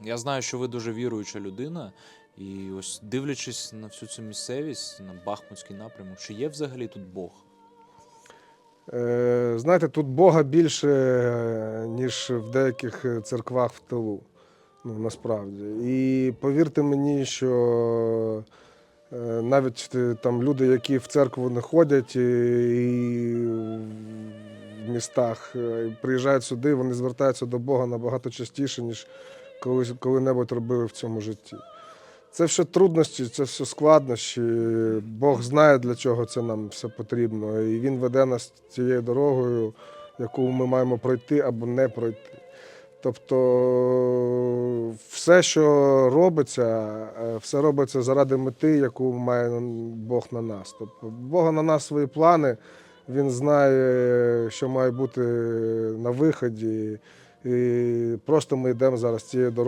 Я знаю, що ви дуже віруюча людина, і ось дивлячись на всю цю місцевість, на Бахмутський напрямок, чи є взагалі тут Бог? Е, Знаєте, тут Бога більше, е, ніж в деяких е, церквах в тилу. Ну, насправді. І повірте мені, що е, навіть е, там люди, які в церкву не ходять і, і в містах е, приїжджають сюди, вони звертаються до Бога набагато частіше, ніж коли-небудь робили в цьому житті. Це все труднощі, це все складнощі. Бог знає, для чого це нам все потрібно. І Він веде нас цією дорогою, яку ми маємо пройти або не пройти. Тобто все, що робиться, е, все робиться заради мети, яку має Бог на нас. Тобто, Бога на нас свої плани, Він знає, що має бути на виході. Просто ми йдемо зараз цією дорогою.